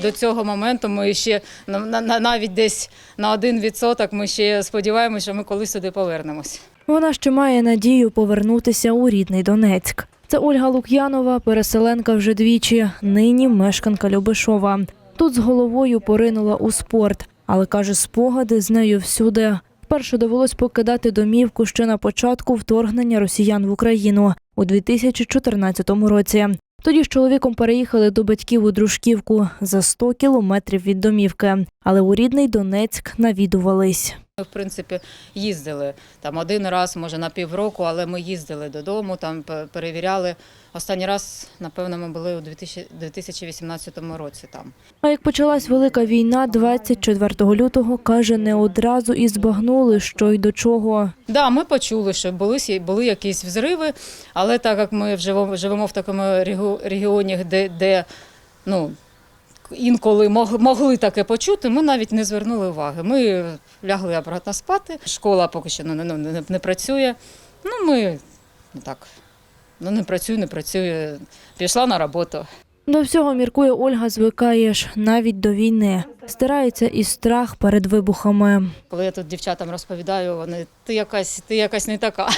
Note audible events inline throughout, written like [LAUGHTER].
До цього моменту ми ще на- на- на- навіть десь на один відсоток ми ще сподіваємося, що ми колись сюди повернемось. Вона ще має надію повернутися у рідний Донецьк. Це Ольга Лук'янова, переселенка вже двічі, нині мешканка Любешова. Тут з головою поринула у спорт, але каже, спогади з нею всюди. Вперше довелось покидати домівку ще на початку вторгнення росіян в Україну у 2014 році. Тоді з чоловіком переїхали до батьків у Дружківку за 100 кілометрів від домівки, але у рідний Донецьк навідувались. Ми, в принципі, їздили там один раз, може на півроку, але ми їздили додому, там перевіряли. Останній раз, напевно, ми були у 2000 2018 році там. А як почалась велика війна 24 лютого, каже, не одразу і збагнули, що й до чого. Да, ми почули, що були, були якісь взриви, але так як ми живемо, живемо в такому регіо- регіоні, де, де ну, інколи мог- могли таке почути, ми навіть не звернули уваги. Ми лягли обратно спати. Школа поки що ну, не, не, не працює. Ну, ми ну, так, ну не працює, не працює. Пішла на роботу. До всього міркує Ольга, звикаєш навіть до війни. Стирається і страх перед вибухами. Коли я тут дівчатам розповідаю, вони ти якась, ти якась не така,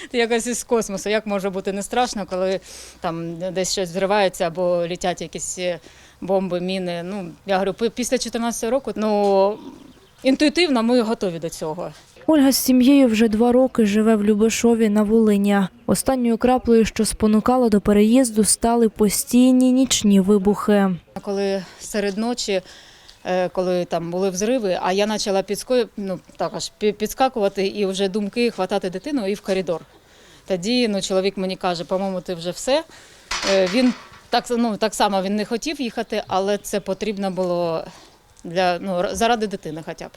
[LAUGHS] ти якась із космосу. Як може бути не страшно, коли там десь щось зривається або літять якісь е, бомби, міни. Ну я говорю, після 14 року, ну інтуїтивно ми готові до цього. Ольга з сім'єю вже два роки живе в Любешові на Волині. Останньою краплею, що спонукала до переїзду, стали постійні нічні вибухи. Коли серед ночі, коли там були взриви, а я почала підско... ну, так аж підскакувати і вже думки хватати дитину і в коридор. Тоді ну, чоловік мені каже, по-моєму, ти вже все. Е, Він так, ну, так само він не хотів їхати, але це потрібно було для, ну, заради дитини хоча б.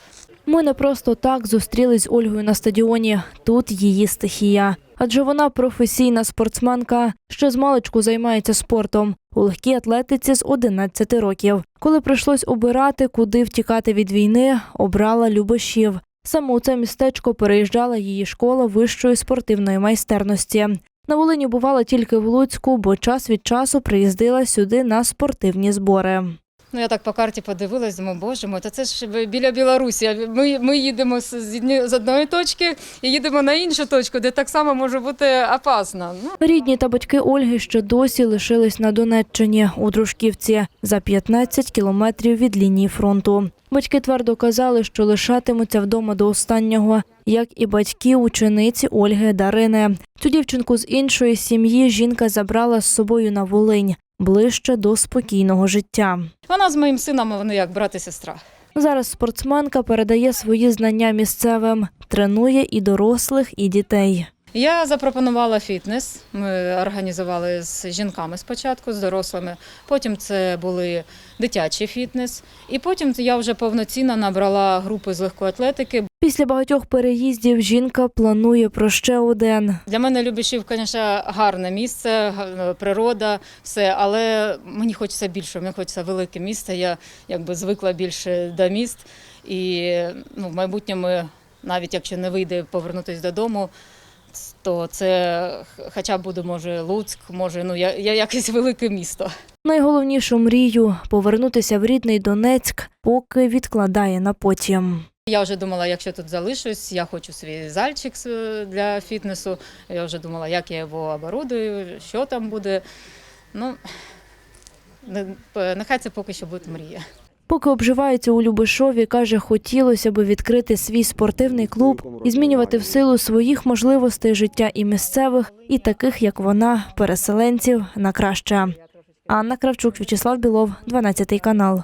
Ми не просто так зустрілись з Ольгою на стадіоні. Тут її стихія. Адже вона професійна спортсменка, що з маличку займається спортом у легкій атлетиці з 11 років. Коли прийшлось обирати, куди втікати від війни, обрала Любешів. Саме у це містечко переїжджала її школа вищої спортивної майстерності. На Волині бувала тільки в Луцьку, бо час від часу приїздила сюди на спортивні збори. Ну, я так по карті подивилась, думаю, боже мой, та це ж біля Білорусі. Ми, ми їдемо з, з з одної точки і їдемо на іншу точку, де так само може бути опасно. Ну, Рідні та батьки Ольги ще досі лишились на Донеччині у Дружківці за 15 кілометрів від лінії фронту. Батьки твердо казали, що лишатимуться вдома до останнього, як і батьки учениці Ольги Дарини. Цю дівчинку з іншої сім'ї жінка забрала з собою на Волинь ближче до спокійного життя. Вона з моїм сином, вони як брат і сестра. Зараз спортсменка передає свої знання місцевим, тренує і дорослих, і дітей. Я запропонувала фітнес. Ми організували з жінками спочатку, з дорослими. Потім це були дитячий фітнес. І потім я вже повноцінно набрала групи з легкої атлетики. Після багатьох переїздів жінка планує про ще один. Для мене Любішів, звісно, гарне місце, природа, все, але мені хочеться більше, мені хочеться велике місце. Я якби звикла більше до міст. І ну, в майбутньому, навіть якщо не вийде повернутися додому, то це хоча б буде, може, Луцьк, може, ну, я, я якесь велике місто. Найголовнішу мрію повернутися в рідний Донецьк, поки відкладає на потім. Я вже думала, якщо тут залишусь, я хочу свій зальчик для фітнесу. Я вже думала, як я його оборудую, що там буде. Ну, нехай це поки що буде мрія. Поки обживається у Любишові, каже, хотілося б відкрити свій спортивний клуб і змінювати в силу своїх можливостей життя і місцевих, і таких, як вона, переселенців на краще. Анна Кравчук, В'ячеслав Білов, 12 канал.